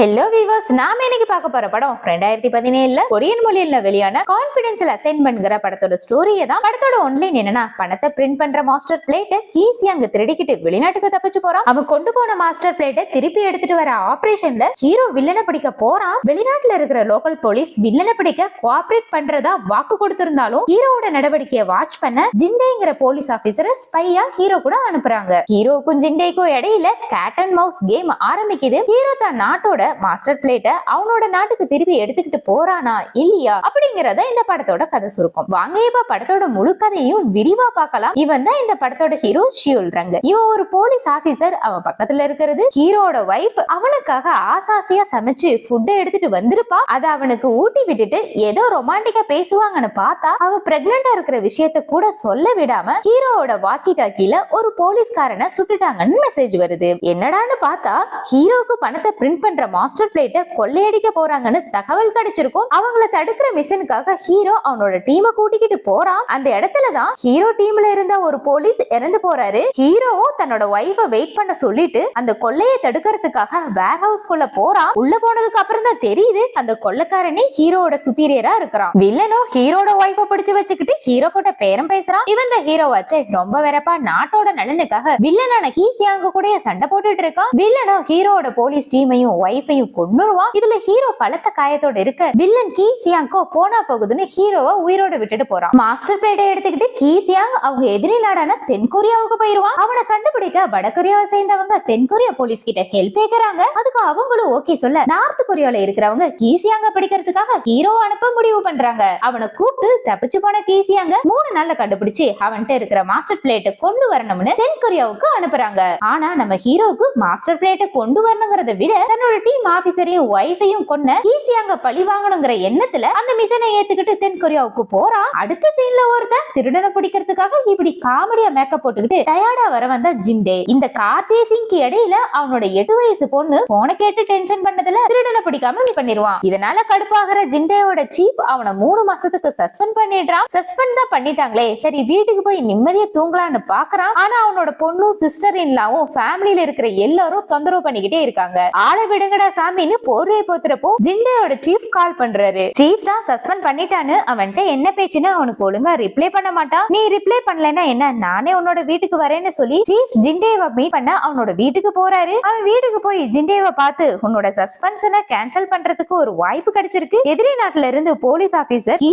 Hello viewers நாம இன்னைக்கு பார்க்க போற படம் ரெண்டாயிரத்தி பதினேழுல கொரியன் மொழியில வெளியான கான்பிடன்ஸ்ல அசைன்மெண்ட்ங்கிற படத்தோட ஸ்டோரியை தான். படத்தோட ஒன்லைன் என்னன்னா பணத்தை பிரிண்ட் பண்ற மாஸ்டர் பிளேட்டை கீசி அங்க திருடிக்கிட்டு வெளிநாட்டுக்கு தப்பிச்சு போறான். அவன் கொண்டு போன மாஸ்டர் பிளேட்டை திருப்பி எடுத்துட்டு வர ஆபரேஷன்ல ஹீரோ வில்லனை பிடிக்க போறான். வெளிநாட்டுல இருக்கிற லோக்கல் போலீஸ் வில்லனை பிடிக்க கோஆபரேட் பண்றதா வாக்கு கொடுத்திருந்தாலும் ஹீரோவோட நடவடிக்கையை வாட்ச் பண்ண ஜிண்டேங்கிற போலீஸ் ஆபீசரை ஸ்பையா ஹீரோ கூட அனுப்புறாங்க. ஹீரோக்கும் ஜிண்டேக்கும் இடையில கேட் அண்ட் மவுஸ் கேம் ஆரம்பிக்குது. ஹீரோ தான் நாட்டோட மாஸ்டர் பிளேட்டை அவனோட நாட்டுக்கு திருப்பி எடுத்துக்கிட்டு போறானா இல்லையா அப்படிங்கறத இந்த படத்தோட கதை சுருக்கும். வாங்க இப்ப படத்தோட முழு கதையும் விரிவா பார்க்கலாம். இவன் தான் இந்த படத்தோட ஹீரோ ஷியோல் ரங்க இவன் ஒரு போலீஸ் ஆபீசர் அவன் பக்கத்துல இருக்கிறது ஹீரோட ஒய்ஃப் அவனுக்காக ஆசாசியா சமைச்சு ஃபுட்டை எடுத்துட்டு வந்திருப்பா. அதை அவனுக்கு ஊட்டி விட்டுட்டு ஏதோ ரொமான்டிக்கா பேசுவாங்கன்னு பார்த்தா அவ பிரெக்னண்டா இருக்கிற விஷயத்த கூட சொல்ல விடாம ஹீரோவோட வாக்கி டாக்கில ஒரு போலீஸ்காரனை சுட்டுட்டாங்கன்னு மெசேஜ் வருது. என்னடான்னு பார்த்தா ஹீரோக்கு பணத்தை பிரிண்ட் பண்ற மாஸ்டர் பிளேட்டை கொள்ளையடிக்க போறாங்கன்னு தகவல் கிடைச்சிருக்கும். அவங்கள தடுக்கிற மிஷனுக்காக ஹீரோ அவனோட டீமை கூட்டிக்கிட்டு போறான். அந்த இடத்துல தான் ஹீரோ டீம்ல இருந்த ஒரு போலீஸ் இறந்து போறாரு. ஹீரோவும் தன்னோட ஒய்ஃபை வெயிட் பண்ண சொல்லிட்டு அந்த கொள்ளையை தடுக்கிறதுக்காக வேர் ஹவுஸ் குள்ள போறான். உள்ள போனதுக்கு அப்புறம் தான் தெரியுது அந்த கொள்ளைக்காரனே ஹீரோவோட சுப்பீரியரா இருக்கிறான். வில்லனும் ஹீரோட ஒய்ஃபை பிடிச்சு வச்சுக்கிட்டு ஹீரோ கிட்ட பேரம் பேசுறான். இவன் இந்த ஹீரோ வச்சு ரொம்ப வெறப்பா நாட்டோட நலனுக்காக வில்லனான கீசியாங்க கூட சண்டை போட்டுட்டு இருக்கான். வில்லனும் ஹீரோவோட போலீஸ் டீமையும் ஒய்ஃப் ஒய்ஃபையும் கொண்டுருவான் இதுல ஹீரோ பலத்த காயத்தோட இருக்க வில்லன் கீசியாங்கோ போனா போகுதுன்னு ஹீரோவை உயிரோட விட்டுட்டு போறான். மாஸ்டர் பிளேட்டை எடுத்துக்கிட்டு கீசியாங் அவங்க எதிரி நாடான தென்கொரியாவுக்கு போயிருவான். அவனை கண்டுபிடிக்க வடகொரியாவை சேர்ந்தவங்க தென்கொரியா போலீஸ் கிட்ட ஹெல்ப் கேக்குறாங்க. அதுக்கு அவங்களும் ஓகே சொல்ல நார்த் கொரியால இருக்கிறவங்க கீசியாங்க பிடிக்கிறதுக்காக ஹீரோ அனுப்ப முடிவு பண்றாங்க. அவனை கூப்பிட்டு தப்பிச்சு போன கீசியாங்க மூணு நாள்ல கண்டுபிடிச்சு அவன்கிட்ட இருக்கிற மாஸ்டர் பிளேட்டை கொண்டு வரணும்னு தென்கொரியாவுக்கு அனுப்புறாங்க. ஆனா நம்ம ஹீரோவுக்கு மாஸ்டர் பிளேட்டை கொண்டு வரணுங்கிறத விட தன்னோட டீம் ஆபீசரையும் ஒய்ஃபையும் கொன்ன அங்க பழி வாங்கணுங்கிற எண்ணத்துல அந்த மிஷனை ஏத்துக்கிட்டு தென்கொரியாவுக்கு போறான். அடுத்த சீன்ல ஒருத்தன் திருடனை பிடிக்கிறதுக்காக இப்படி காமெடியா மேக்கப் போட்டுக்கிட்டு டயர்டா வர வந்த ஜிண்டே. இந்த கார் சேசிங்க்கு இடையில அவனோட எட்டு வயசு பொண்ணு போன கேட்டு டென்ஷன் பண்ணதுல திருடனை பிடிக்காம மிஸ் பண்ணிடுவான். இதனால கடுப்பாகிற ஜிண்டேவோட சீப் அவனை மூணு மாசத்துக்கு சஸ்பெண்ட் பண்ணிடுறான். சஸ்பெண்ட் தான் பண்ணிட்டாங்களே. சரி வீட்டுக்கு போய் நிம்மதியா தூங்கலான்னு பாக்குறான். ஆனா அவனோட பொண்ணும் சிஸ்டர் இன்லாவும் ஃபேமிலியில இருக்கிற எல்லாரும் தொந்தரவு பண்ணிக்கிட்டே இருக்காங்க. ஆளை விடுங்க விடுங்கடா சாமின்னு போர்வையை போத்துறப்போ ஜிண்டேயோட சீஃப் கால் பண்றாரு. சீஃப் தான் சஸ்பெண்ட் பண்ணிட்டான்னு அவன்கிட்ட என்ன பேச்சுன்னு அவனுக்கு ஒழுங்கா ரிப்ளை பண்ண மாட்டான். நீ ரிப்ளை பண்ணலன்னா என்ன? நானே உன்னோட வீட்டுக்கு வரேன்னு சொல்லி சீஃப் ஜிண்டேவை மீட் பண்ண அவனோட வீட்டுக்கு போறாரு. அவன் வீட்டுக்கு போய் ஜிண்டேவை பார்த்து உன்னோட சஸ்பென்ஷனை கேன்சல் பண்றதுக்கு ஒரு வாய்ப்பு கிடைச்சிருக்கு. எதிரி நாட்டுல இருந்து போலீஸ் ஆபீசர் கீ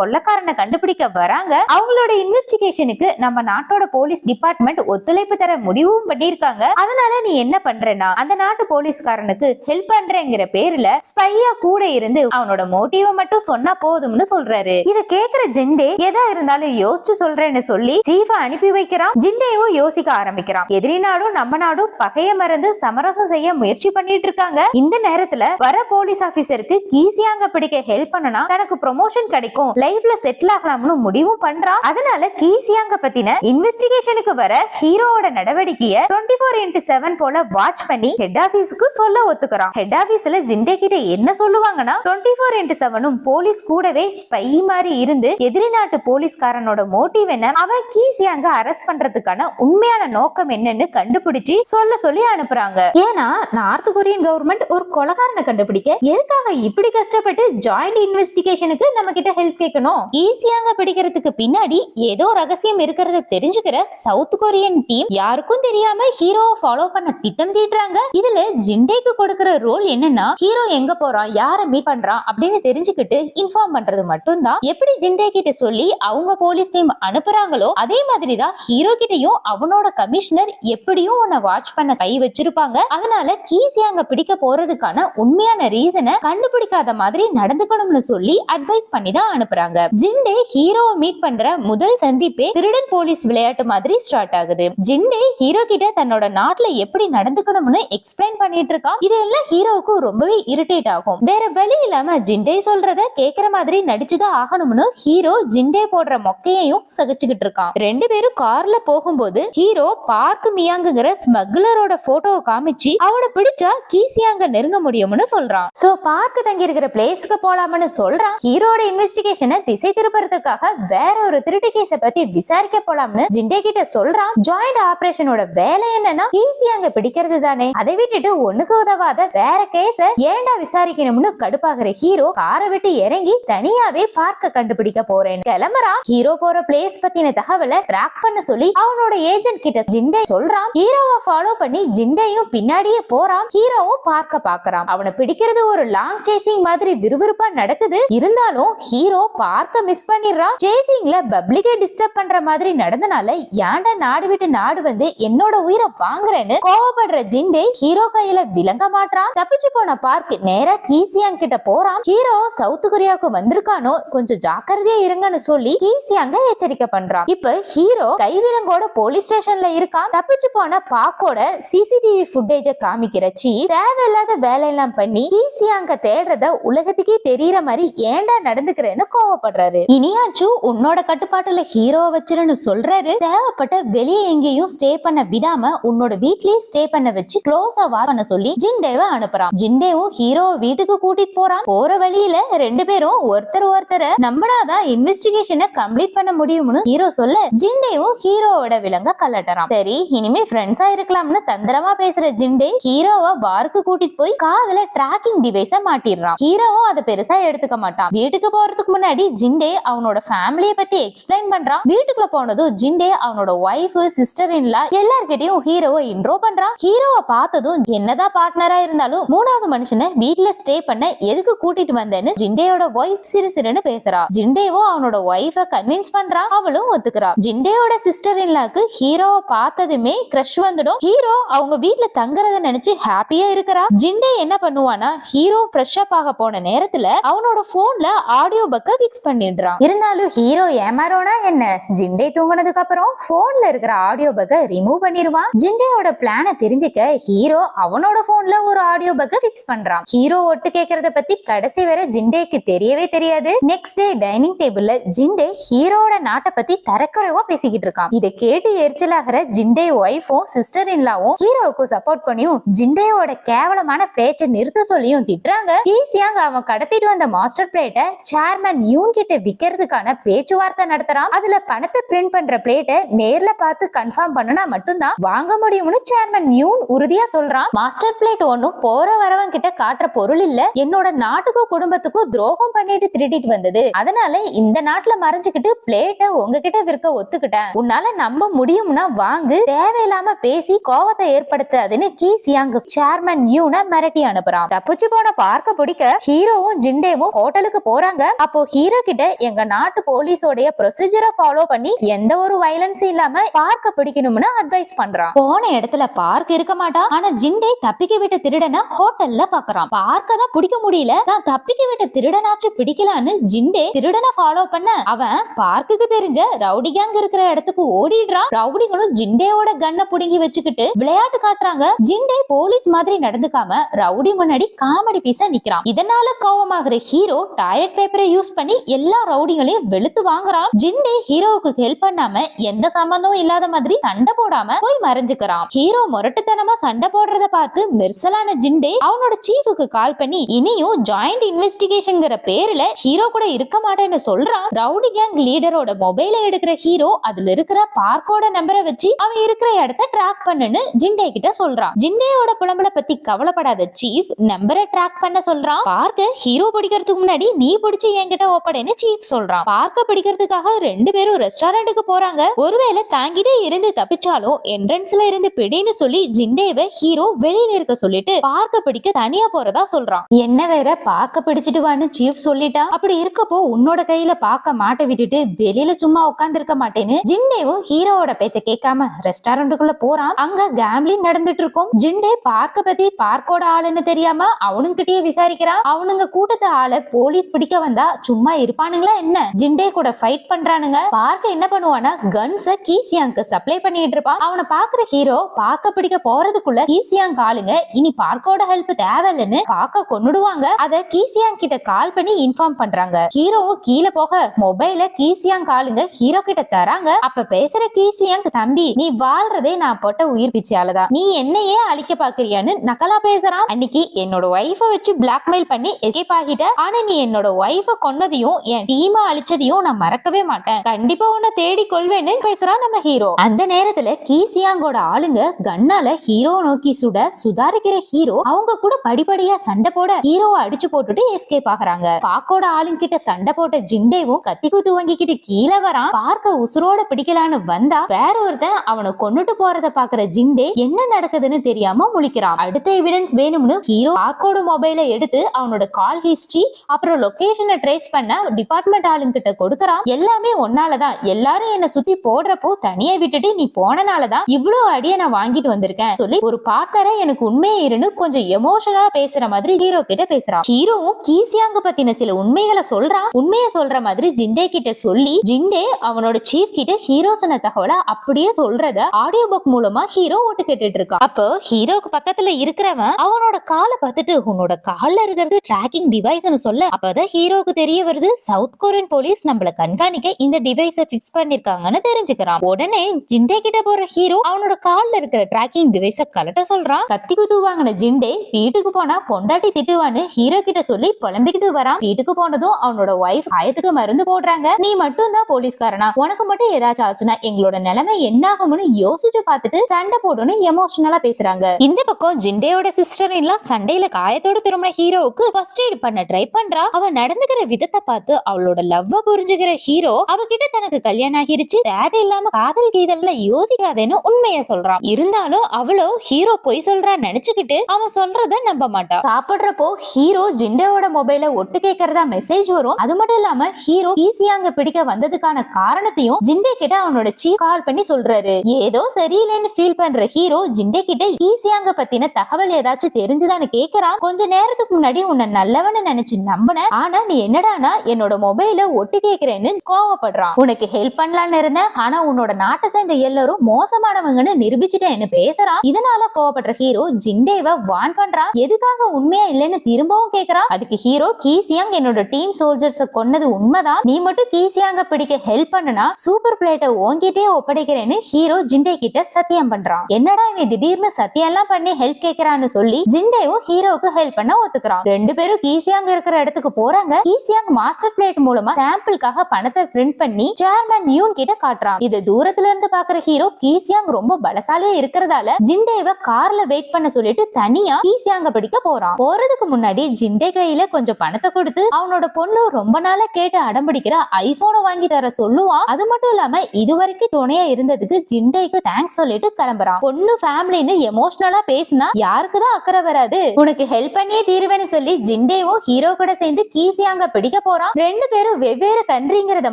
கொள்ளக்காரனை கண்டுபிடிக்க வராங்க. அவங்களோட இன்வெஸ்டிகேஷனுக்கு நம்ம நாட்டோட போலீஸ் டிபார்ட்மெண்ட் ஒத்துழைப்பு தர முடிவும் பண்ணிருக்காங்க அதனால நீ என்ன பண்றேன்னா அந்த நாட்டு போலீஸ்காரனுக்கு ஹெல்ப் பண்றேங்கிற பேர்ல ஸ்பையா கூட இருந்து அவனோட மோட்டிவ மட்டும் சொன்னா போதும்னு சொல்றாரு. இத கேக்குற ஜிண்டே எதா இருந்தாலும் யோசிச்சு சொல்றேன்னு சொல்லி சீஃப அனுப்பி வைக்கிறான். ஜிண்டேவும் யோசிக்க ஆரம்பிக்கிறான். எதிரி நாடும் நம்ம நாடும் பகைய மறந்து சமரசம் செய்ய முயற்சி பண்ணிட்டு இருக்காங்க. இந்த நேரத்துல வர போலீஸ் ஆபீசருக்கு கீசியாங்க பிடிக்க ஹெல்ப் பண்ணனா தனக்கு ப்ரொமோஷன் கிடைக்கும். லைஃப்ல செட்டில் ஆகலாம்னு முடிவும் பண்றான். அதனால கீசியாங்க பத்தின இன்வெஸ்டிகேஷனுக்கு வர ஹீரோவோட நடவடிக்கைய டுவெண்ட்டி ஃபோர் இன்டூ செவன் போல வாட்ச் பண்ணி ஹெட் ஆபீஸ்க்கு சொல்ல ஒத்துக்கிறான் ஹெட் ஆபீஸ்ல ஜிண்டே கிட்ட என்ன சொல்லுவாங்கன்னா டுவெண்ட்டி ஃபோர் இன்டூ செவனும் போலீஸ் கூடவே ஸ்பை மாதிரி இருந்து எதிரி நாட்டு போலீஸ்காரனோட மோட்டிவ் என்ன அவன் கீசியாங்க அரெஸ்ட் பண்றதுக்கான உண்மையான நோக்கம் என்னன்னு கண்டுபிடிச்சு சொல்ல சொல்லி அனுப்புறாங்க. ஏன்னா நார்த் கொரியன் கவர்மெண்ட் ஒரு கொலகாரனை கண்டுபிடிக்க எதுக்காக இப்படி கஷ்டப்பட்டு ஜாயிண்ட் இன்வெஸ்டிகேஷனுக்கு நம்ம கிட்ட ஹெல்ப் கேட்கணும்? ஈஸியாங்க பிடிக்கிறதுக்கு பின்னாடி ஏதோ ரகசியம் இருக்கிறத தெரிஞ்சுக்கிற சவுத் கொரியன் டீம் யாருக்கும் தெரியாம ஹீரோவை ஃபாலோ பண்ண திட்டம் தீட்டுறாங்க. இதுல ஜிண்டேக்கு கொடுக்கிற ரோல் என்னன்னா ஹீரோ எங்க போறான் யார மீட் பண்றான் அப்படின்னு தெரிஞ்சுக்கிட்டு இன்ஃபார்ம் பண்றது மட்டும்தான். எப்படி ஜிண்டே கிட்ட சொல்லி அவங்க போலீஸ் டீம் அனுப்புறாங்களோ அதே மாதிரி தான் ஹீரோ கிட்டயும் அவனோட கமிஷனர் எப்படியும் உன்னை வாட்ச் பண்ண கை வச்சிருப்பாங்க. அதனால கீசியாங்க பிடிக்க போறதுக்கான உண்மையான ரீசனை கண்டுபிடிக்காத மாதிரி நடந்துக்கணும்னு சொல்லி அட்வைஸ் பண்ணி தான் அனுப்புறாங்க. ஜிண்டே ஹீரோவை மீட் பண்ற முதல் சந்திப்பே திருடன் போலீஸ் விளையாட்டு மாதிரி ஸ்டார்ட் ஆகுது. ஜிண்டே ஹீரோ கிட்ட தன்னோட நாட்டுல எப்படி நடந்துக்கணும்னு எக்ஸ்பிளைன் பண்ணிட்டு இருக்கான். இதெல்லாம் ஹீரோவுக்கு ரொம்பவே இரிட்டேட் ஆகும். வேற வழி இல்லாம ஜிண்டே சொல்றத கேக்குற மாதிரி நடிச்சுதான் ஆகணும்னு ஹீரோ ஜிண்டே போடுற மொக்கையையும் சகிச்சுக்கிட்டு இருக்கான். ரெண்டு பேரும் கார்ல போகும்போது ஹீரோ பார்க் மியாங்குங்கிற ஸ்மக்லரோட போட்டோவை காமிச்சு அவனை பிடிச்சா கீசியாங்க நெருங்க முடியும்னு சொல்றான். சோ பார்க் தங்கி இருக்கிற பிளேஸ்க்கு போலாம்னு சொல்றான். ஹீரோட இன்வெஸ்டிகேஷனை திசை திருப்பறதுக்காக வேற ஒரு திருட்டு கேஸ பத்தி விசாரிக்க போலாம்னு ஜிண்டே கிட்ட சொல்றான். ஜாயிண்ட் ஆபரேஷனோட வேலை என்னன்னா கீசியாங்க அங்க பிடிக்கிறது தானே. அதை விட்டுட்டு ஒண்ணுக்கு உதவ உதவாத வேற கேஸ ஏன்டா விசாரிக்கணும்னு கடுப்பாகிற ஹீரோ காரை விட்டு இறங்கி தனியாவே பார்க்க கண்டுபிடிக்க போறேன் கிளம்புறான். ஹீரோ போற பிளேஸ் பத்தின தகவலை ட்ராக் பண்ண சொல்லி அவனோட ஏஜென்ட் கிட்ட ஜிண்டை சொல்றான். ஹீரோவை ஃபாலோ பண்ணி ஜிண்டையும் பின்னாடியே போறான். ஹீரோவும் பார்க்க பாக்குறான் அவனை பிடிக்கிறது ஒரு லாங் சேசிங் மாதிரி விறுவிறுப்பா நடக்குது. இருந்தாலும் ஹீரோ பார்க்க மிஸ் பண்ணிடுறான். சேசிங்ல பப்ளிக்கை டிஸ்டர்ப் பண்ற மாதிரி நடந்தனால ஏன்டா நாடு விட்டு நாடு வந்து என்னோட உயிரை வாங்குறேன்னு கோவப்படுற ஜிண்டே ஹீரோ கையில விளங்க மாட்டான் தப்பிச்சு போன பார்க் நேரா கீசியாங் கிட்ட போறான். ஹீரோ சவுத் கொரியாவுக்கு வந்திருக்கானோ? கொஞ்சம் ஜாக்கிரதையா இருங்கன்னு சொல்லி கீசியாங்க எச்சரிக்கை பண்றான். இப்ப ஹீரோ கைவிலங்கோட போலீஸ் ஸ்டேஷன்ல இருக்கான். தப்பிச்சு போன பாக்கோட சிசிடிவி ஃபுட்டேஜ காமிக்கிற சீஃப் தேவையில்லாத வேலையெல்லாம் பண்ணி கீசியாங்க தேடுறத உலகத்துக்கே தெரியற மாதிரி ஏன்டா நடந்துக்கிறேன்னு கோவப்படுறாரு. இனியாச்சும் உன்னோட கட்டுப்பாட்டுல ஹீரோ வச்சிருன்னு சொல்றாரு. தேவைப்பட்ட வெளியே எங்கேயும் ஸ்டே பண்ண விடாம உன்னோட வீட்லயே ஸ்டே பண்ண வச்சு க்ளோஸா வா பண்ண சொல்லி ஜிண்டேவை அனுப்புறான். ஜிண்டேவும் ஹீரோ வீட்டுக்கு கூட்டிட்டு போறான். போற வழியில ரெண்டு பேரும் ஒருத்தர் ஒருத்தரை நம்மளாதான் இன்வெஸ்டிகேஷனை கம்ப்ளீட் பண்ண முடியும்னு ஹீரோ சொல்ல ஜிண்டேவும் ஹீரோவோட விலங்க கலட்டுறான் சரி இனிமே ஃப்ரெண்ட்ஸா இருக்கலாம்னு தந்திரமா பேசுற ஜிண்டே ஹீரோவை பாருக்கு கூட்டிட்டு போய் காதுல டிராக்கிங் டிவைஸ மாட்டிடுறான். ஹீரோவும் அதை பெருசா எடுத்துக்க மாட்டான். வீட்டுக்கு போறதுக்கு முன்னாடி ஜிண்டே அவனோட ஃபேமிலிய பத்தி எக்ஸ்பிளைன் பண்றான். வீட்டுக்குள்ள போனதும் ஜிண்டே அவனோட ஒய்ஃப் சிஸ்டர் இன்லா எல்லார்கிட்டயும் ஹீரோவை இன்ட்ரோ பண்றான். ஹீரோவை பார்த்ததும் என்னதான் பார்ட்னரா இருந்தாலும் மூணாவது மனுஷனை வீட்டுல ஸ்டே பண்ண எதுக்கு கூட்டிட்டு வந்தேன்னு ஜிண்டேயோட ஒய்ஃப் சிறு சிறுன்னு பேசுறா. ஜிண்டேவோ அவனோட ஒய்ஃப கன்வின்ஸ் பண்றா அவளும் ஒத்துக்கிறா. ஜிண்டேயோட சிஸ்டர் இன்லாக்கு ஹீரோவை பார்த்ததுமே க்ரஷ் வந்துடும். ஹீரோ அவங்க வீட்டுல தங்குறத நினைச்சு ஹாப்பியா இருக்கிறா. ஜிண்டே என்ன பண்ணுவானா ஹீரோ ஃப்ரெஷ் அப் ஆக போன நேரத்துல அவனோட போன்ல ஆடியோ பக்க ஃபிக்ஸ் பண்ணிடுறான் இருந்தாலும் ஹீரோ ஏமாறோனா என்ன? ஜிண்டே தூங்குனதுக்கு அப்புறம் போன்ல இருக்கிற ஆடியோ பக்க ரிமூவ் பண்ணிடுவான். ஜிண்டேயோட பிளான தெரிஞ்சுக்க ஹீரோ அவனோட போன்ல ஒரு ஆடியோ பக்க பிக்ஸ் பண்றான். ஹீரோ ஒட்டு கேக்குறத பத்தி கடைசி வரை ஜிண்டேக்கு தெரியவே தெரியாது. நெக்ஸ்ட் டே டைனிங் டேபிள்ல ஜிண்டே ஹீரோட நாட்டை பத்தி தரக்குறைவா பேசிக்கிட்டு இருக்கான். இதை கேட்டு எரிச்சலாகிற ஜிண்டே ஒய்ஃபும் சிஸ்டர் இன்லாவும் ஹீரோவுக்கு சப்போர்ட் பண்ணியும் ஜிண்டேயோட கேவலமான பேச்சை நிறுத்த சொல்லியும் திட்டுறாங்க. ஈஸியாங்க அவன் கடத்திட்டு வந்த மாஸ்டர் பிளேட்டை சேர்மேன் யூன் கிட்ட விக்கிறதுக்கான பேச்சுவார்த்தை நடத்துறான். அதுல பணத்தை பிரிண்ட் பண்ற பிளேட்டை நேர்ல பார்த்து கன்ஃபார்ம் பண்ணுனா மட்டும்தான் வாங்க முடியும்னு சேர்மன் யூன் உறுதியா சொல்றான். மாஸ்டர் பிளேட் ஒன்னும் போற வரவன் கிட்ட காட்டுற பொருள் இல்ல. என்னோட நாட்டுக்கும் குடும்பத்துக்கும் துரோகம் பண்ணிட்டு திருடிட்டு வந்தது. அதனால இந்த நாட்டுல மறைஞ்சுக்கிட்டு பிளேட்டை உங்ககிட்ட விற்க ஒத்துக்கிட்டேன். உன்னால நம்ப முடியும்னா வாங்கு. தேவையில்லாம பேசி கோவத்தை ஏற்படுத்தாதுன்னு கீ. சியாங் சேர்மன் யூன மிரட்டி அனுப்புறான். தப்பிச்சு போன பார்க்க பிடிக்க ஹீரோவும் ஜிண்டேவும் ஹோட்டலுக்கு போறாங்க. அப்போ ஹீரோ கிட்ட எங்க நாட்டு போலீஸோடைய ப்ரொசீஜரை ஃபாலோ பண்ணி எந்த ஒரு வயலன்ஸும் இல்லாம பார்க்க பிடிக்கணும்னு அட்வைஸ் பண்றான். போன இடத்துல பார்க் இருக்க மாட்டான். ஆனா ஜிண்டே தப்பிக்க விட்டு விட்ட திருடனை ஹோட்டல்ல பாக்குறான். பார்க்க தான் பிடிக்க முடியல. தான் தப்பிக்க விட்ட திருடனாச்சும் பிடிக்கலான்னு ஜிண்டே திருடனை ஃபாலோ பண்ண அவன் பார்க்குக்கு தெரிஞ்ச ரவுடி கேங் இருக்கிற இடத்துக்கு ஓடிடுறான். ரவுடிகளும் ஜிண்டேவோட கண்ணை புடுங்கி வச்சுக்கிட்டு விளையாட்டு காட்டுறாங்க. ஜிண்டே போலீஸ் மாதிரி நடந்துக்காம ரவுடி முன்னாடி காமெடி பீஸா நிக்கிறான். இதனால கோவமாகிற ஹீரோ டாய்லெட் பேப்பரை யூஸ் பண்ணி எல்லா ரவுடிகளையும் வெளுத்து வாங்குறான். ஜிண்டே ஹீரோவுக்கு ஹெல்ப் பண்ணாம எந்த சம்பந்தமும் இல்லாத மாதிரி சண்டை போடாம போய் மறைஞ்சுக்கிறான். ஹீரோ முரட்டுத்தனமா சண்டை போடுறத பார்த்து மெர்சி விசலான ஜிண்டே அவனோட சீஃபுக்கு கால் பண்ணி இனியும் ஜாயிண்ட் இன்வெஸ்டிகேஷன்ங்கிற பேர்ல ஹீரோ கூட இருக்க மாட்டேன்னு சொல்றான். ரவுடி கேங் லீடரோட மொபைல எடுக்கிற ஹீரோ அதுல இருக்கிற பார்க்கோட நம்பரை வச்சு அவன் இருக்கிற இடத்த ட்ராக் பண்ணுன்னு ஜிண்டே கிட்ட சொல்றான். ஜிண்டேயோட புலம்பல பத்தி கவலைப்படாத சீஃப் நம்பரை ட்ராக் பண்ண சொல்றான். பார்க்க ஹீரோ பிடிக்கிறதுக்கு முன்னாடி நீ பிடிச்சு என்கிட்ட ஒப்படைன்னு சீஃப் சொல்றான். பார்க்க பிடிக்கிறதுக்காக ரெண்டு பேரும் ரெஸ்டாரண்ட்டுக்கு போறாங்க. ஒருவேளை தாங்கிட்டே இருந்து தப்பிச்சாலும் என்ட்ரன்ஸ்ல இருந்து பிடின்னு சொல்லி ஜிண்டேவை ஹீரோ வெளியில இருக்க சொல்லிட்டு பார்க்க பிடிக்க தனியா போறதா சொல்றான். என்ன வேற? பார்க்க பிடிச்சிட்டு வான்னு சீஃப் சொல்லிட்டா? அப்படி இருக்கப்போ உன்னோட கையில பார்க்க மாட்ட விட்டுட்டு வெளியில சும்மா உட்கார்ந்து இருக்க மாட்டேன்னு ஜிண்டேவும் ஹீரோவோட பேச்ச கேட்காம ரெஸ்டாரண்ட்டுக்குள்ள போறான். அங்க கேம்லிங் நடந்துட்டு இருக்கும். ஜிண்டே பார்க்க பத்தி பார்க்கோட ஆளுன்னு தெரியாம அவனுங்கிட்டயே விசாரிக்கிறான். அவனுங்க கூட்டத்து ஆளை போலீஸ் பிடிக்க வந்தா சும்மா இருப்பானுங்களா என்ன? ஜிண்டே கூட ஃபைட் பண்றானுங்க. பார்க்க என்ன பண்ணுவானா கன்ஸ கீசியாங்க்கு சப்ளை பண்ணிட்டு இருப்பான். அவனை பாக்குற ஹீரோ பார்க்க பிடிக்க போறதுக்குள்ள கீசியாங் ஆளுங்க இனி பார்க்கோட ஹெல்ப் தேவையில்லைன்னு பார்க்க கொன்னுடுவாங்க. அத கீசியாங் கிட்ட கால் பண்ணி இன்ஃபார்ம் பண்றாங்க. ஹீரோவும் கீழே போக மொபைல கீசியாங் ஆளுங்க ஹீரோ கிட்ட தராங்க. அப்ப பேசுற கீசியாங் தம்பி நீ வாழ்றதே நான் போட்ட உயிர் பிச்சையாலதான். நீ என்னையே அழிக்க பாக்குறியான்னு நக்கலா பேசுறான். அன்னைக்கு என்னோட ஒய்ஃப வச்சு பிளாக்மெயில் பண்ணி எஸ்கேப் ஆகிட்ட. ஆனா நீ என்னோட ஒய்ஃப கொன்னதையும் என் டீமா அழிச்சதையும் நான் மறக்கவே மாட்டேன். கண்டிப்பா உன்னை தேடி கொள்வேன்னு பேசுறான் நம்ம ஹீரோ. அந்த நேரத்துல கீசியாங்கோட ஆளுங்க கண்ணால ஹீரோ நோக்கி சுட சுதாரி ஆரம்பிக்கிற ஹீரோ அவங்க கூட படிப்படியா சண்டை போட ஹீரோவை அடிச்சு போட்டுட்டு எஸ்கேப் ஆகுறாங்க. பாக்கோட ஆளுங்க கிட்ட சண்டை போட்ட ஜிண்டேவும் கத்தி குத்து வாங்கிக்கிட்டு கீழே வரான். பார்க்க உசுரோட பிடிக்கலான்னு வந்தா வேற ஒருத்தன் அவனை கொண்டுட்டு போறத பாக்குற ஜிண்டே என்ன நடக்குதுன்னு தெரியாம முழிக்கிறான். அடுத்த எவிடன்ஸ் வேணும்னு ஹீரோ பார்க்கோட மொபைலை எடுத்து அவனோட கால் ஹிஸ்டரி அப்புறம் லொகேஷனை ட்ரேஸ் பண்ண டிபார்ட்மெண்ட் ஆளுங்க கிட்ட கொடுக்கறான். எல்லாமே ஒன்னாலதான் எல்லாரும் என்ன சுத்தி போடுறப்போ தனியா விட்டுட்டு நீ போனனாலதான் இவ்ளோ அடியை நான் வாங்கிட்டு வந்திருக்கேன். சொல்லி ஒரு பார்க்கற எனக்கு உண்மையே இருன்னு கொஞ்சம் எமோஷனலா பேசுற மாதிரி ஹீரோ கிட்ட பேசுறான். ஹீரோவும் கீசியாங்க பத்தின சில உண்மைகளை சொல்றான். உண்மையை சொல்ற மாதிரி ஜிண்டே கிட்ட சொல்லி ஜிண்டே அவனோட சீஃப் கிட்ட ஹீரோ சொன்ன தகவலை அப்படியே சொல்றத ஆடியோ புக் மூலமா ஹீரோ ஓட்டு கேட்டுட்டு இருக்கான். அப்போ ஹீரோக்கு பக்கத்துல இருக்கிறவன் அவனோட காலை பார்த்துட்டு உன்னோட கால்ல இருக்கிறது டிராக்கிங் டிவைஸ்னு சொல்ல. அப்பதான் ஹீரோக்கு தெரிய வருது சவுத் கொரியன் போலீஸ் நம்மள கண்காணிக்க இந்த டிவைஸ பிக்ஸ் பண்ணிருக்காங்கன்னு தெரிஞ்சுக்கிறான். உடனே ஜிண்டே கிட்ட போற ஹீரோ அவனோட கால்ல இருக்கிற டிராக்கிங் டிவைஸ கலட்ட சொல்றான். கத்தி குத்து வாங்கின ஜிண்டே வீட்டுக்கு போனா பொண்டாட்டி திட்டுவான்னு ஹீரோ கிட்ட சொல்லி புலம்பிக்கிட்டு வரான். வீட்டுக்கு போனதும் அவனோட ஒய்ஃப் ஆயத்துக்கு மருந்து போடுறாங்க. நீ மட்டும் தான் போலீஸ்காரனா? உனக்கு மட்டும் ஏதாச்சும் ஆச்சுன்னா எங்களோட நிலைமை என்ன ஆகும்னு யோசிச்சு பார்த்துட்டு சண்டை போடுன்னு எமோஷனலா பேசுறாங்க. இந்த பக்கம் ஜிண்டேயோட சிஸ்டர் எல்லாம் சண்டையில காயத்தோட திரும்பின ஹீரோவுக்கு ஃபர்ஸ்ட் எய்ட் பண்ண ட்ரை பண்றா. அவ நடந்துக்கிற விதத்தை பார்த்து அவளோட லவ்வ புரிஞ்சுக்கிற ஹீரோ அவகிட்ட தனக்கு கல்யாணம் ஆகிருச்சு. தேவையில்லாம காதல் கீதல்ல யோசிக்காதேன்னு உண்மையை சொல்றான். இருந்தாலும் அவளோ ஹீரோ பொய் சொல்றான்னு நினைச்சுக்கிட்டு அவன் சொல்றத நம்ப மாட்டான். சாப்பிடுறப்போ ஹீரோ ஜிண்டாவோட மொபைல ஒட்டு கேட்கறதா மெசேஜ் வரும். அது மட்டும் இல்லாம ஹீரோ ஈஸியாங்க பிடிக்க வந்ததுக்கான காரணத்தையும் ஜிண்டே கிட்ட அவனோட சீ கால் பண்ணி சொல்றாரு. ஏதோ சரியில்லைன்னு ஃபீல் பண்ற ஹீரோ ஜிண்டே கிட்ட ஈஸியாங்க பத்தின தகவல் ஏதாச்சும் தெரிஞ்சுதான்னு கேக்குறான் கொஞ்ச நேரத்துக்கு முன்னாடி உன்னை நல்லவன்னு நினைச்சு நம்பின. ஆனா நீ என்னடானா என்னோட மொபைல ஒட்டு கேக்குறேன்னு கோவப்படுறான். உனக்கு ஹெல்ப் பண்ணலாம்னு இருந்தேன். ஆனா உன்னோட நாட்டை சேர்ந்த எல்லாரும் மோசமானவங்கன்னு நிரூபிச்சுட்டேன்னு பேசுறான். இதனால கோவப்படுற ஹீரோ ஜிண்டேவை வான் பண்றான் எதுக்காக உண்மையா இல்லைன்னு திரும்பவும் கேக்குறான் அதுக்கு ஹீரோ கீசியாங் என்னோட டீம் சோல்ஜர்ஸ கொன்னது உண்மைதான் நீ மட்டும் கீசியாங்க பிடிக்க ஹெல்ப் பண்ணுனா சூப்பர் பிளேட்டை ஓங்கிட்டே ஒப்படைக்கிறேன்னு ஹீரோ ஜிண்டே கிட்ட சத்தியம் பண்றான் என்னடா இவன் திடீர்னு சத்தியம் எல்லாம் பண்ணி ஹெல்ப் கேக்குறான்னு சொல்லி ஜிண்டேவும் ஹீரோவுக்கு ஹெல்ப் பண்ண ஒத்துக்கிறான் ரெண்டு பேரும் கீசியாங் இருக்கிற இடத்துக்கு போறாங்க. கீசியாங் மாஸ்டர் பிளேட் மூலமா சாம்பிளுக்காக பணத்தை பிரிண்ட் பண்ணி சேர்மன் யூன் கிட்ட காட்டுறான் இது தூரத்துல இருந்து பாக்குற ஹீரோ கீசியாங் ரொம்ப பலசாலியா இருக்கிறதால ஜிண்டேவை கார்ல வெயிட் பண்ண சொல்லி சொல்லிட்டு தனியா ஈசியாங்க பிடிக்க போறான். போறதுக்கு முன்னாடி ஜிண்டே கையில கொஞ்சம் பணத்தை கொடுத்து அவனோட பொண்ணு ரொம்ப நாளா கேட்டு அடம்பிடிக்கிற ஐபோனை வாங்கி தர சொல்லுவான். அது மட்டும் இல்லாம இதுவரைக்கும் துணையா இருந்ததுக்கு ஜிண்டேக்கு தேங்க்ஸ் சொல்லிட்டு கிளம்புறான். பொண்ணு ஃபேமிலின்னு எமோஷனலா பேசினா யாருக்குதான் அக்கறை வராது. உனக்கு ஹெல்ப் பண்ணியே தீருவேன்னு சொல்லி ஜிண்டேவும் ஹீரோ கூட சேர்ந்து கீசியாங்க பிடிக்க போறான். ரெண்டு பேரும் வெவ்வேறு கண்ட்ரிங்கிறத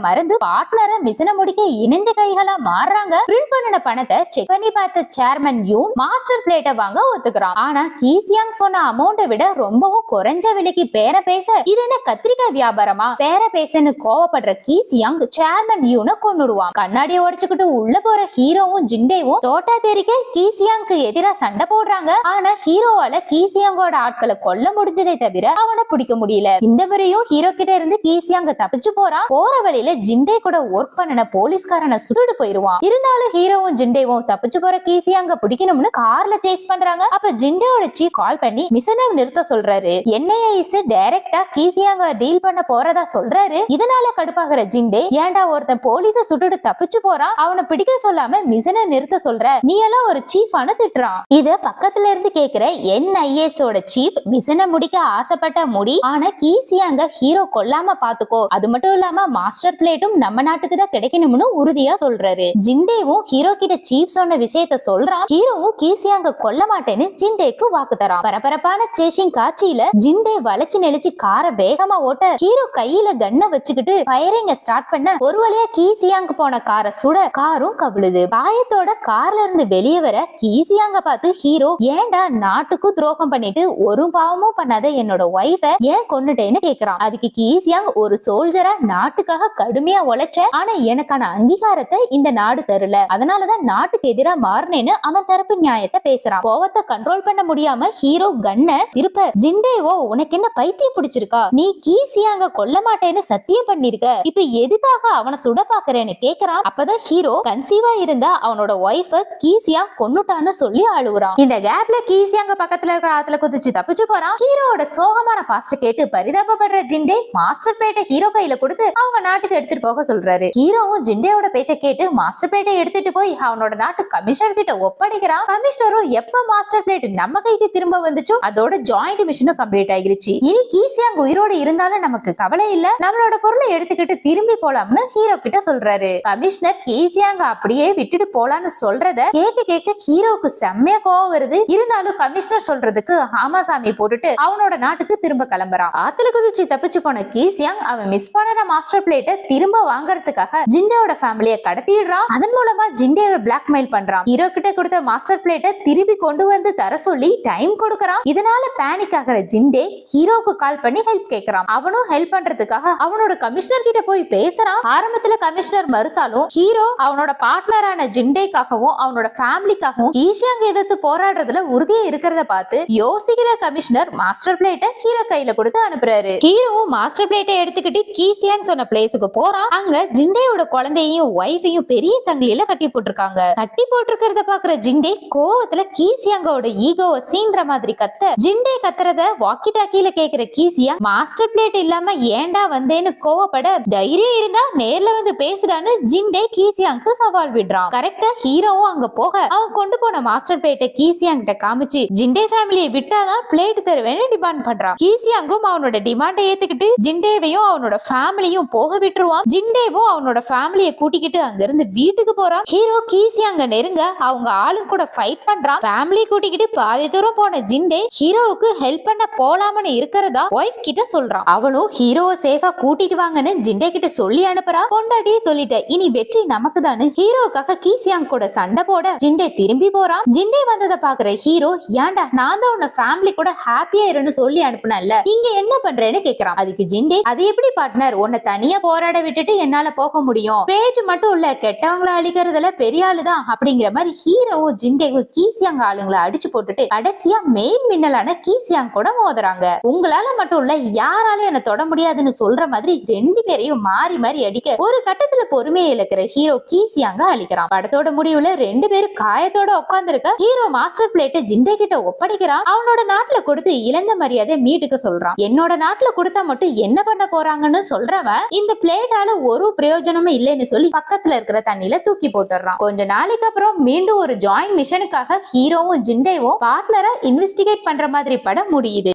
மறந்து பார்ட்னரை மிசின முடிக்க இணைந்த கைகளா மாறுறாங்க. பிரிண்ட் பண்ணின பணத்தை செக் பண்ணி பார்த்த சேர்மன் யூன் மாஸ்டர் பிளேட்டை வாங்க ஒத்துக்கிறான். ஆனா கீசியாங் சொன்ன அமௌண்ட்டை விட ரொம்பவும் குறைஞ்ச விலைக்கு பேர பேச. இது என்ன கத்திரிக்காய் வியாபாரமா? பேர பேசன்னு கோவப்படுற கீசியாங் சேர்மன் யூனை கொண்டுடுவான் கண்ணாடியை உடைச்சுக்கிட்டு உள்ள போற ஹீரோவும் ஜிண்டேவும் தோட்டா தெரிக்க கீசியாங்க்கு எதிரா சண்டை போடுறாங்க. ஆனா ஹீரோவால கீசியாங்கோட ஆட்களை கொல்ல முடிஞ்சதே தவிர அவனை பிடிக்க முடியல. இந்த முறையும் ஹீரோ கிட்ட இருந்து கீசியாங்க தப்பிச்சு போறான். போற வழியில ஜிண்டே கூட ஒர்க் பண்ணின போலீஸ்காரனை சுட்டுட்டு போயிருவான். இருந்தாலும் ஹீரோவும் ஜிண்டேவும் தப்பிச்சு போற கீசியாங்க பிடிக்கணும்னு கார்ல சேஸ் பண்றாங்க. அப்ப ஜிண்டாவோட சீஃப் கால் பண்ணி மிஷனை நிறுத்த சொல்றாரு. என்ஐஏஎஸ் டைரக்டா கீசியாங்க டீல் பண்ண போறதா சொல்றாரு. இதனால கடுப்பாகிற ஜிண்டே ஏன்டா ஒருத்தன் போலீஸ சுட்டுட்டு தப்பிச்சு போறான்? அவனை பிடிக்க சொல்லாம மிஷனை நிறுத்த சொல்ற. நீ எல்லாம் ஒரு சீஃபான திட்டுறான். இத பக்கத்துல இருந்து கேக்குற என்ஐஎஸ் ஓட சீஃப் மிஷனை முடிக்க ஆசைப்பட்ட முடி ஆனா கீசியாங்க ஹீரோ கொல்லாம பாத்துக்கோ. அது மட்டும் இல்லாம மாஸ்டர் பிளேட்டும் நம்ம நாட்டுக்கு தான் கிடைக்கணும்னு உறுதியா சொல்றாரு. ஜிண்டேவும் ஹீரோ கிட்ட சீஃப் சொன்ன விஷயத்த சொல்றான். ஹீரோவும் கீசியாங்க கொல்ல மாட்டேன்னு ஜிண்டேக்கு வாக்கு தரான் பரபரப்பான சேஷிங் காட்சியில ஜிண்டே வளைச்சு நெளிச்சு காரை வேகமா ஓட்ட ஹீரோ கையில கன்ன வச்சுக்கிட்டு ஃபயரிங்க ஸ்டார்ட் பண்ண ஒரு வழியா கீசியாங்க போன காரை சுட காரும் கவிழுது. காயத்தோட கார்ல இருந்து வெளியே வர கீசியாங்க பார்த்து ஹீரோ ஏன்டா நாட்டுக்கும் துரோகம் பண்ணிட்டு ஒரு பாவமும் பண்ணாத என்னோட ஒய்ஃப ஏன் கொன்னுட்டேன்னு கேக்குறான். அதுக்கு கீசியாங் ஒரு சோல்ஜரா நாட்டுக்காக கடுமையா உழைச்ச ஆனா எனக்கான அங்கீகாரத்தை இந்த நாடு தரல. அதனாலதான் நாட்டுக்கு எதிரா மாறினேன்னு அவன் தரப்பு நியாயத்தை பேசுறான். கோவத்தை கண்ட்ரோல் பண்ண முடியாம ஹீரோ கண்ண திருப்ப ஜிண்டேவோ உனக்கு என்ன பைத்தியம் பிடிச்சிருக்கா? நீ கீசியாங்க கொல்ல மாட்டேன்னு சத்தியம் பண்ணிருக்க. இப்ப எதுக்காக அவனை சுட பாக்குறேன்னு கேக்குறான்? அப்பதான் ஹீரோ கன்சீவா இருந்த அவனோட ஒய்ஃப கீசியா கொன்னுட்டான்னு சொல்லி அழுகுறான். இந்த கேப்ல கீசியாங்க பக்கத்துல இருக்கிற ஆத்துல குதிச்சு தப்பிச்சு போறான். ஹீரோவோட சோகமான பாஸ்ட் கேட்டு பரிதாபப்படுற ஜிண்டே மாஸ்டர் பிளேட்டை ஹீரோ கையில கொடுத்து அவங்க நாட்டுக்கு எடுத்துட்டு போக சொல்றாரு. ஹீரோவும் ஜிண்டேவோட பேச்ச கேட்டு மாஸ்டர் பிளேட்டை எடுத்துட்டு போய் அவனோட நாட்டு கமிஷனர் கிட்ட ஒப்படைக்கிறான். கமிஷனரும் எப்ப மாஸ்டர் பிளேட் பிளேட் நம்ம கைக்கு திரும்ப வந்துச்சோ அதோட ஜாயிண்ட் மிஷினும் கம்ப்ளீட் ஆகிருச்சு. இனி கீசியாங் உயிரோட இருந்தாலும் நமக்கு கவலை இல்ல. நம்மளோட பொருளை எடுத்துக்கிட்டு திரும்பி போலாம்னு ஹீரோ கிட்ட சொல்றாரு. கமிஷனர் கீசியாங்க அப்படியே விட்டுட்டு போலான்னு சொல்றத கேட்க கேட்க ஹீரோவுக்கு செம்மையா கோவம் வருது. இருந்தாலும் கமிஷனர் சொல்றதுக்கு ஆமாசாமி போட்டுட்டு அவனோட நாட்டுக்கு திரும்ப கிளம்புறான். ஆத்துல குதிச்சு தப்பிச்சு போன கீசியாங் அவன் மிஸ் பண்ண மாஸ்டர் பிளேட்டை திரும்ப வாங்குறதுக்காக ஜிண்டேவோட ஃபேமிலிய கடத்திடுறான். அதன் மூலமா ஜிண்டேவை பிளாக்மெயில் பண்றான். ஹீரோ கிட்ட கொடுத்த மாஸ்டர் பிளேட்டை திருப்பி கொண்டு வந்து தர சொல்லி டைம் கொடுக்கறான். இதனால பேனிக் ஆகிற ஜிண்டே ஹீரோக்கு கால் பண்ணி ஹெல்ப் கேக்குறான். அவனும் ஹெல்ப் பண்றதுக்காக அவனோட கமிஷனர் கிட்ட போய் பேசுறான். ஆரம்பத்துல கமிஷனர் மறுத்தாலும் ஹீரோ அவனோட பார்ட்னரான ஜிண்டேக்காகவும் அவனோட ஃபேமிலிக்காகவும் ஈஷியாங்க எதிர்த்து போராடுறதுல உறுதியா இருக்கிறத பார்த்து யோசிக்கிற கமிஷனர் மாஸ்டர் பிளேட்டை ஹீரோ கையில கொடுத்து அனுப்புறாரு. ஹீரோவும் மாஸ்டர் பிளேட்டை எடுத்துக்கிட்டு கீசியாங் சொன்ன பிளேஸுக்கு போறான். அங்க ஜிண்டேயோட குழந்தையையும் ஒய்ஃபையும் பெரிய சங்கிலியில கட்டி போட்டிருக்காங்க. கட்டி போட்டிருக்கிறத பாக்குற ஜிண்டே கோவத்துல கீசியாங்கோட ஈகோவை சீன்ற மாதிரி கத்த ஜிண்டே கத்துறத வாக்கி டாக்கில கேக்குற கீசியா மாஸ்டர் பிளேட் இல்லாம ஏன்டா வந்தேன்னு கோவப்பட தைரியம் இருந்தா நேர்ல வந்து பேசுடான்னு ஜிண்டே கீசியாங்க்கு சவால் விடுறான். கரெக்டா ஹீரோவும் அங்க போக அவன் கொண்டு போன மாஸ்டர் பிளேட்டை கீசியாங் கிட்ட காமிச்சு ஜிண்டே ஃபேமிலியை விட்டாதான் பிளேட் தருவேன்னு டிமாண்ட் பண்றான். கீசியாங்கும் அவனோட டிமாண்டை ஏத்துக்கிட்டு ஜிண்டேவையும் அவனோட ஃபேமிலியும் போக விட்டுருவான். ஜிண்டேவும் அவனோட ஃபேமிலியை கூட்டிக்கிட்டு அங்க இருந்து வீட்டுக்கு போறான். ஹீரோ கீசியாங்க நெருங்க அவங்க ஆளுங்க கூட ஃபைட் பண்றான் ஃபேமிலி கூட்டிக்கிட்டு பாதி தூரம் போன ஜிண்டே ஹீரோவுக்கு ஹெல்ப் பண்ண போலாமனு இருக்கிறதா ஒய்ஃப் கிட்ட சொல்றான். அவனும் ஹீரோவை சேஃபா கூட்டிட்டு வாங்கன்னு ஜிண்டே கிட்ட சொல்லி அனுப்புறா. பொண்டாட்டியே சொல்லிட்ட இனி வெற்றி நமக்கு தானு ஹீரோக்காக கீசியாங் கூட சண்டை போட ஜிண்டே திரும்பி போறான். ஜிண்டே வந்ததை பாக்குற ஹீரோ ஏன்டா நான் தான் உன்ன ஃபேமிலி கூட ஹாப்பியா இருன்னு சொல்லி அனுப்புனேன்ல இங்க என்ன பண்றேன்னு கேக்குறான். அதுக்கு ஜிண்டே அது எப்படி பார்ட்னர் உன்னை தனியா போராட விட்டுட்டு என்னால போக முடியும். பேஜ் மட்டும் இல்ல கெட்டவங்களை அழிக்கிறதுல பெரிய ஆளுதான். அப்படிங்கிற மாதிரி ஹீரோவும் ஜிண்டேவும் கீசியாங்க ஆளுங்களை அடிச்சு போட்டுட்டு கடைசியா மெயின் மின்னலான கீசியாங் கூட மோதுறாங்க. உங்களால மட்டும் இல்ல யாராலும் என்ன தொட முடியாதுன்னு சொல்ற மாதிரி ரெண்டு பேரையும் மாறி மாறி அடிக்க ஒரு கட்டத்துல பொறுமையை இழக்கிற ஹீரோ கீசியாங்க அழிக்கிறான். படத்தோட முடிவுல ரெண்டு பேரும் காயத்தோட உட்காந்துருக்க ஹீரோ மாஸ்டர் பிளேட்டை ஜிண்டே கிட்ட ஒப்படைக்கிறான். அவனோட நாட்டுல கொடுத்து இழந்த மரியாதை மீட்டுக்க சொல்றான். என்னோட நாட்டுல கொடுத்தா மட்டும் என்ன பண்ண போறாங்கன்னு சொல்றவன் இந்த பிளேட்டால ஒரு பிரயோஜனமும் இல்லைன்னு சொல்லி பக்கத்துல இருக்கிற தண்ணியில தூக்கி போட்டுறான் கொஞ்ச நாளைக்கு அப்புறம் மீண்டும் ஒரு ஜாயின் மிஷனுக்காக ஹீரோவும் ஜிண்டேவும் பார்ட்னரை இன்வெஸ்டிகேட் பண்ற மாதிரி படம் முடியுது.